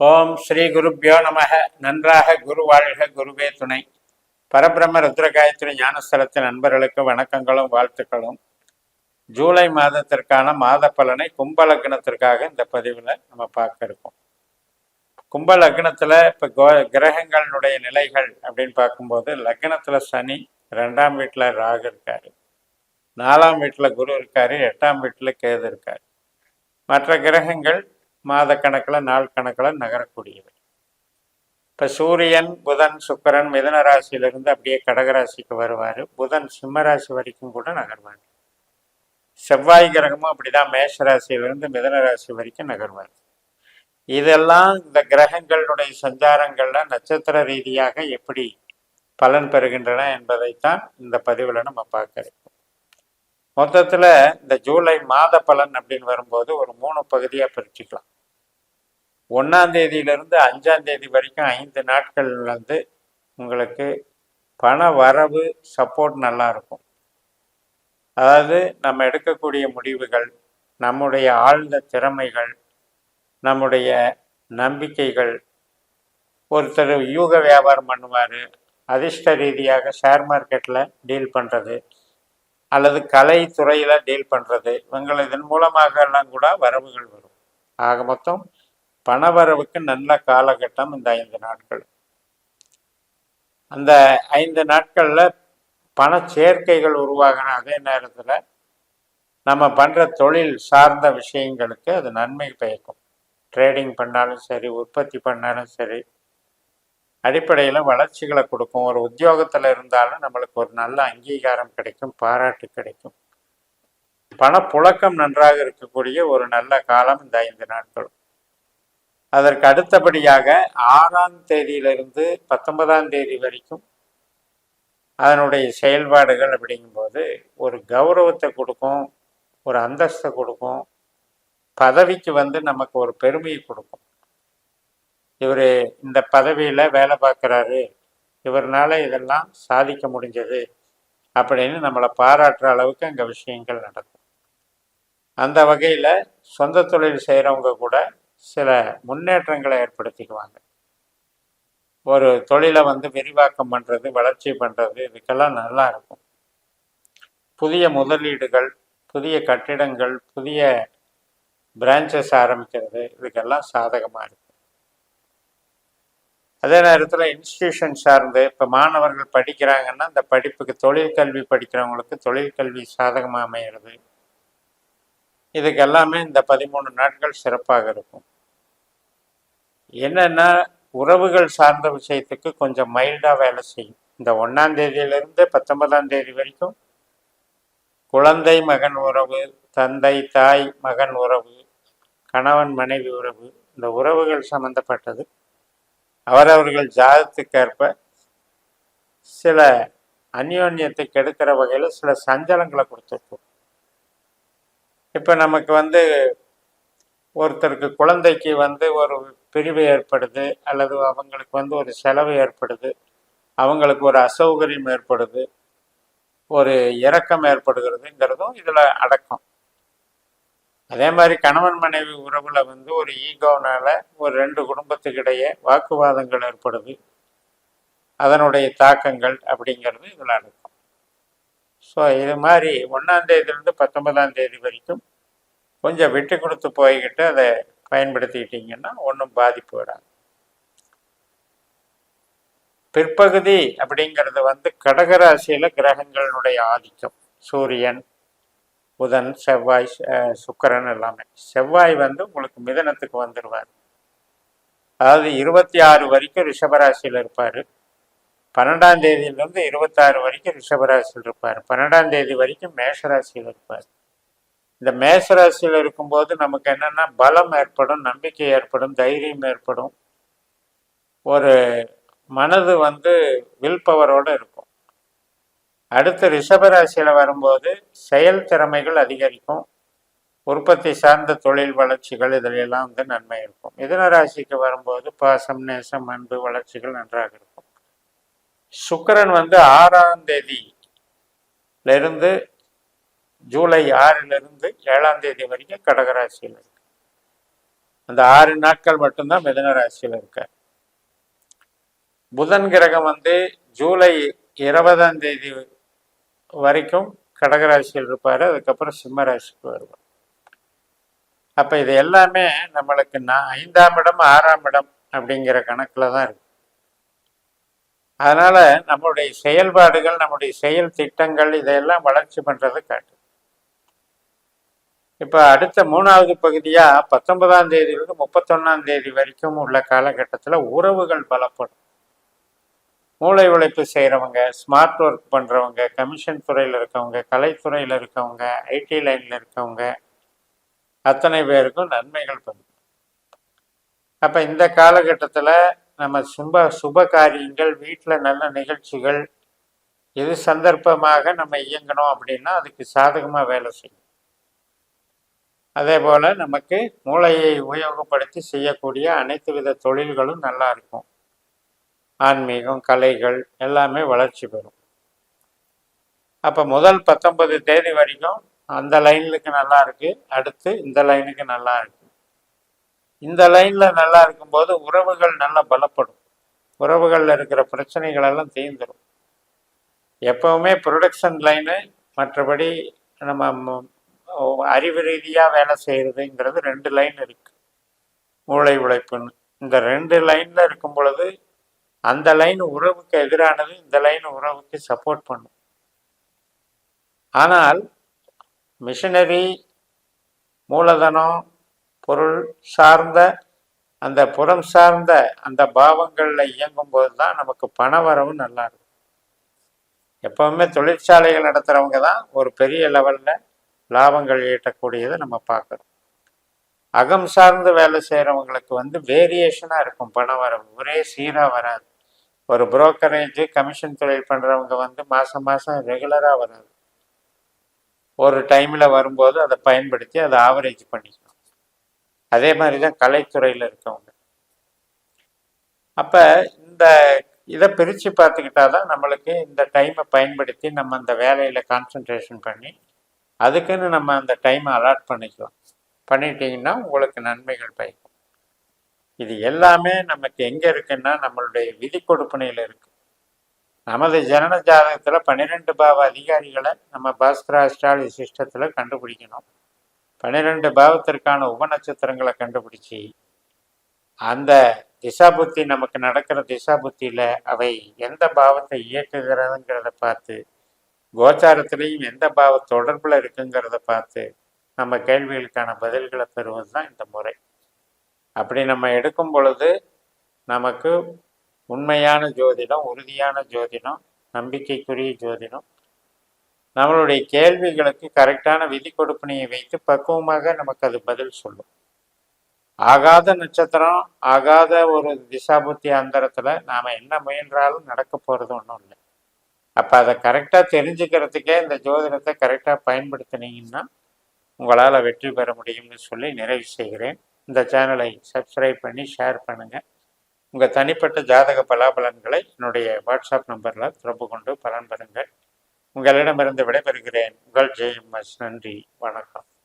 ஓம் ஸ்ரீ குருப்பியோ நமக நன்றாக குரு வாழ்க குருவே துணை. பரபிரம்ம ருத்ரகாயத்ரி ஞானஸ்தலத்தின் நண்பர்களுக்கு வணக்கங்களும் வாழ்த்துக்களும். ஜூலை மாதத்திற்கான மாத பலனை கும்ப லக்னத்திற்காக இந்த பதிவில் நம்ம பார்க்க இருக்கோம். கும்ப லக்னத்தில் இப்போ கோ கிரகங்களுடைய நிலைகள் அப்படின்னு பார்க்கும்போது லக்னத்தில் சனி ரெண்டாம் வீட்டில் ராகு இருக்காரு. நாலாம் வீட்டில் குரு இருக்காரு எட்டாம் வீட்டில் கேது இருக்காரு. மற்ற கிரகங்கள் மாத கணக்கில் நாள் கணக்கில் நகரக்கூடியவை. இப்போ சூரியன் புதன் சுக்கிரன் மிதன ராசியிலிருந்து அப்படியே கடகராசிக்கு வருவார். புதன் சிம்மராசி வரைக்கும் கூட நகர்வார். செவ்வாய் கிரகமும் அப்படிதான். மேஷ ராசியிலிருந்து மிதன ராசி வரைக்கும் நகர்வார். இதெல்லாம் இந்த கிரகங்களுடைய சஞ்சாரங்கள்ல நட்சத்திர ரீதியாக எப்படி பலன் பெறுகின்றன என்பதைத்தான் இந்த பதிவில் நம்ம பார்க்கறோம் மொத்தத்தில் இந்த ஜூலை மாத பலன் அப்படின்னு வரும்போது ஒரு மூணு பகுதியாக பிரிச்சுக்கலாம். ஒன்றாம் தேதியிலிருந்து அஞ்சாம் தேதி வரைக்கும் ஐந்து நாட்கள் வந்து உங்களுக்கு பண வரவு சப்போர்ட் நல்லா இருக்கும். அதாவது நம்ம எடுக்கக்கூடிய முடிவுகள் நம்முடைய ஆழ்ந்த திறமைகள் நம்முடைய நம்பிக்கைகள். ஒருத்தர் யூக வியாபாரம் பண்ணுவார் அதிர்ஷ்ட ரீதியாக ஷேர் மார்க்கெட்டில் டீல் பண்ணுறது அல்லது கலை துறையில் டீல் பண்ணுறது இவங்கள் இதன் மூலமாக எல்லாம் கூட வரவுகள் வரும். ஆக மொத்தம் பணவரவுக்கு நல்ல காலகட்டம் இந்த ஐந்து நாட்கள். அந்த ஐந்து நாட்களில் பண சேர்க்கைகள் உருவாகின அதே நேரத்தில் நம்ம பண்ணுற தொழில் சார்ந்த விஷயங்களுக்கு அது நன்மை பயக்கும். ட்ரேடிங் பண்ணாலும் சரி உற்பத்தி பண்ணாலும் சரி அடிப்படையில் வளர்ச்சிகளை கொடுக்கும். ஒரு உத்தியோகத்தில் இருந்தாலும் நம்மளுக்கு ஒரு நல்ல அங்கீகாரம் கிடைக்கும் பாராட்டு கிடைக்கும். பணப்புழக்கம் நன்றாக இருக்கக்கூடிய ஒரு நல்ல காலம் இந்த ஐந்து நாட்களும். அதற்கு அடுத்தபடியாக ஆறாம் தேதியிலிருந்து பத்தொன்பதாம் தேதி வரைக்கும் அதனுடைய செயல்பாடுகள் அப்படிங்கும்போது ஒரு கௌரவத்தை கொடுக்கும் ஒரு அந்தஸ்தை கொடுக்கும் பதவிக்கு வந்து நமக்கு ஒரு பெருமையை கொடுக்கும். இவர் இந்த பதவியில் வேலை பார்க்குறாரு இவரால் இதெல்லாம் சாதிக்க முடிஞ்சது அப்படின்னு நம்மளை பாராட்டுற அளவுக்கு அங்கே விஷயங்கள் நடக்கும். அந்த வகையில் சொந்த தொழில் செய்கிறவங்க கூட சில முன்னேற்றங்களை ஏற்படுத்திக்குவாங்க. ஒரு தொழிலை வந்து விரிவாக்கம் பண்ணுறது வளர்ச்சி பண்ணுறது இதுக்கெல்லாம் நல்லா இருக்கும். புதிய முதலீடுகள் புதிய கட்டிடங்கள் புதிய பிரான்ச்சஸ் ஆரம்பிக்கிறது இதுக்கெல்லாம் சாதகமாக இருக்கும் அதே நேரத்தில் இன்ஸ்டிடியூஷன் சார்ந்து இப்போ மாணவர்கள் படிக்கிறாங்கன்னா அந்த படிப்புக்கு தொழில் கல்வி படிக்கிறவங்களுக்கு தொழில் கல்வி சாதகமாக அமைகிறது இதுக்கு எல்லாமே இந்த பதிமூணு நாட்கள் சிறப்பாக இருக்கும். என்னென்னா உறவுகள் சார்ந்த விஷயத்துக்கு கொஞ்சம் மைல்டாக வேலை செய்யும். இந்த ஒன்றாம் தேதியிலிருந்து பத்தொன்பதாம் தேதி வரைக்கும் குழந்தை மகன் உறவு தந்தை தாய் மகன் உறவு கணவன் மனைவி உறவு இந்த உறவுகள் சம்பந்தப்பட்டது. அவரவர்கள் ஜாதத்துக்கேற்ப சில அந்யோன்யத்தை கெடுக்கிற வகையில் சில சஞ்சலங்களை கொடுத்துருக்கோம் இப்போ நமக்கு வந்து ஒருத்தருக்கு குழந்தைக்கு வந்து ஒரு பிரிவு ஏற்படுது அல்லது அவங்களுக்கு வந்து ஒரு செலவு ஏற்படுது அவங்களுக்கு ஒரு அசௌகரியம் ஏற்படுது ஒரு இறக்கம் ஏற்படுகிறதுங்கிறதும் இதில் அடக்கம். அதே மாதிரி கணவன் மனைவி உறவில் வந்து ஒரு ஈகோனால ஒரு ரெண்டு குடும்பத்துக்கிடையே வாக்குவாதங்கள் ஏற்படுது. அதனுடைய தாக்கங்கள் அப்படிங்கிறது இதில் அடக்கம். ஸோ இது மாதிரி ஒன்றாம் தேதியிலேருந்து பத்தொன்பதாம் தேதி வரைக்கும் கொஞ்சம் விட்டு கொடுத்து போய்கிட்டு அதை பயன்படுத்திக்கிட்டிங்கன்னா ஒன்றும் பாதிப்பு வராது. பிற்பகுதி அப்படிங்கிறது வந்து கடகராசியில் கிரகங்களுடைய ஆதிக்கம். சூரியன் புதன் செவ்வாய் சுக்கரன் எல்லாமே. செவ்வாய் வந்து உங்களுக்கு மிதனத்துக்கு வந்துடுவார் அதாவது இருபத்தி ஆறு வரைக்கும் ரிஷபராசியில் இருப்பார். பன்னெண்டாம் தேதியிலேருந்து இருபத்தாறு வரைக்கும் ரிஷபராசியில் இருப்பார். பன்னெண்டாம் தேதி வரைக்கும் மேஷராசியில் இருப்பார். இந்த மேசராசியில் இருக்கும்போது நமக்கு என்னென்னா பலம் ஏற்படும் நம்பிக்கை ஏற்படும் தைரியம் ஏற்படும். ஒரு மனது வந்து வில் பவரோடு இருக்கும். அடுத்து ரிஷபராசியில் வரும்போது செயல் திறமைகள் அதிகரிக்கும். உற்பத்தி சார்ந்த தொழில் வளர்ச்சிகள் இதிலெல்லாம் வந்து நன்மை இருக்கும். மிதுன ராசிக்கு வரும்போது பாசம் நேசம் அன்பு வளர்ச்சிகள் நன்றாக இருக்கும். சுக்கரன் வந்து ஆறாம் தேதியிலிருந்து ஜூலை ஆறிலிருந்து ஏழாம் தேதி வரைக்கும் கடகராசியில் இருக்கு. அந்த ஆறு நாட்கள் மட்டும்தான் மிதன ராசியில் இருக்கார் புதன் கிரகம் வந்து ஜூலை இருபதாம் தேதி வரைக்கும் கடகராசியில் இருப்பார். அதுக்கப்புறம் சிம்ம ராசிக்கு வருவார். அப்போ இது எல்லாமே நம்மளுக்கு நான் ஐந்தாம் இடம் ஆறாம் இடம் அப்படிங்கிற கணக்கில் தான் இருக்கு. அதனால நம்முடைய செயல்பாடுகள் நம்முடைய செயல் திட்டங்கள் இதையெல்லாம் வளர்ச்சி பண்றது காட்டு. இப்போ அடுத்த மூணாவது பகுதியாக பத்தொன்பதாம் தேதியிலிருந்து முப்பத்தொன்னாம் தேதி வரைக்கும் உள்ள காலகட்டத்தில் உறவுகள் பலப்படும். மூளை உழைப்பு செய்கிறவங்க ஸ்மார்ட் ஒர்க் பண்ணுறவங்க கமிஷன் துறையில் இருக்கவங்க கலைத்துறையில் இருக்கவங்க ஐடி லைனில் இருக்கவங்க அத்தனை பேருக்கும் நன்மைகள் பண்ணும் அப்போ இந்த காலகட்டத்தில் நம்ம சுப சுப காரியங்கள் வீட்டில் நல்ல நிகழ்ச்சிகள் எது சந்தர்ப்பமாக நம்ம இயங்கணும் அப்படின்னா அதுக்கு சாதகமாக வேலை செய்யும் அதே போல் நமக்கு மூளையை உபயோகப்படுத்தி செய்யக்கூடிய அனைத்து வித தொழில்களும் நல்லா இருக்கும். ஆன்மீகம் கலைகள் எல்லாமே வளர்ச்சி பெறும். அப்போ முதல் பத்தொன்பது தேதி வரைக்கும் அந்த லைனுக்கு நல்லா இருக்கு. அடுத்து இந்த லைனுக்கு நல்லா இருக்கு. இந்த லைனில் நல்லா இருக்கும்போது உறவுகள் நல்லா பலப்படும். உறவுகளில் இருக்கிற பிரச்சனைகள் எல்லாம் தீர்ந்துடும் எப்பவுமே ப்ரொடக்ஷன் லைனு மற்றபடி நம்ம அறிவு ரீதியாக வேலை செய்யறதுங்கிறது ரெண்டு லைன் இருக்குது மூளை உழைப்புன்னு. இந்த ரெண்டு லைனில் இருக்கும் பொழுது அந்த லைன் உறவுக்கு எதிரானது இந்த லைன் உறவுக்கு சப்போர்ட் பண்ணும். ஆனால் மிஷினரி மூலதனம் பொருள் சார்ந்த அந்த புறம் சார்ந்த அந்த பாவங்களில் இயங்கும் போது தான் நமக்கு பண வரவு நல்லா இருக்கும். எப்பவுமே தொழிற்சாலைகள் நடத்துகிறவங்க தான் ஒரு பெரிய லெவலில் லாபங்கள் ஈட்டக்கூடியதை நம்ம பார்க்குறோம். அகம் சார்ந்து வேலை செய்கிறவங்களுக்கு வந்து வேரியேஷனாக இருக்கும். பணம் வரவு ஒரே சீராக வராது. ஒரு புரோக்கரேஜ் கமிஷன் தொழில் பண்ணுறவங்க வந்து மாதம் மாதம் ரெகுலராக வராது. ஒரு டைமில் வரும்போது அதை பயன்படுத்தி அதை ஆவரேஜ் பண்ணிக்கணும் அதே மாதிரி தான் கலைத்துறையில் இருக்கவங்க. அப்போ இந்த இதை பிரித்து பார்த்துக்கிட்டா தான் நம்மளுக்கு இந்த டைமை பயன்படுத்தி நம்ம அந்த வேலையில் கான்சென்ட்ரேஷன் பண்ணி அதுக்குன்னு நம்ம அந்த டைமை அலாட் பண்ணிக்கலாம் பண்ணிட்டீங்கன்னா உங்களுக்கு நன்மைகள் பயக்கும். இது எல்லாமே நமக்கு எங்கே இருக்குன்னா நம்மளுடைய விதி கொடுப்பனையில் இருக்கு. நமது ஜனன ஜாதகத்தில் பன்னிரெண்டு பாவ அதிகாரிகளை நம்ம பாஸ்கரா அஸ்ட்ராலஜி சிஸ்டத்தில் கண்டுபிடிக்கணும். பன்னிரெண்டு பாவத்திற்கான உபநட்சத்திரங்களை கண்டுபிடிச்சி அந்த திசாபுத்தி நமக்கு நடக்கிற திசாபுத்தியில் அவை எந்த பாவத்தை இயக்குகிறதுங்கிறத பார்த்து கோச்சாரத்திலையும் எந்த பாவ தொடர்பில் இருக்குங்கிறத பார்த்து நம்ம கேள்விகளுக்கான பதில்களை பெறுவது தான் இந்த முறை. அப்படி நம்ம எடுக்கும் பொழுது நமக்கு உண்மையான ஜோதிடம் உறுதியான ஜோதிடம் நம்பிக்கைக்குரிய ஜோதிடம் நம்மளுடைய கேள்விகளுக்கு கரெக்டான விதி கொடுப்பினையை வைத்து பக்குவமாக நமக்கு அது பதில் சொல்லும். ஆகாத நட்சத்திரம் ஆகாத ஒரு திசாபுத்தி அந்தரத்தில் நாம் என்ன முயன்றாலும் நடக்க போகிறது ஒன்றும் இல்லை. அப்போ அதை கரெக்டாக தெரிஞ்சுக்கிறதுக்கே இந்த ஜோதிடத்தை கரெக்டாக பயன்படுத்தினீங்கன்னா உங்களால் வெற்றி பெற முடியும்னு சொல்லி நிறைவு செய்கிறேன். இந்த சேனலை சப்ஸ்கிரைப் பண்ணி ஷேர் பண்ணுங்கள் உங்கள் தனிப்பட்ட ஜாதக பலாபலன்களை என்னுடைய வாட்ஸ்அப் நம்பரில் தொடர்பு கொண்டு பலன் பெறுங்கள். உங்களிடமிருந்து விடைபெறுகிறேன். உங்கள் ஜெயம் நன்றி. வணக்கம்.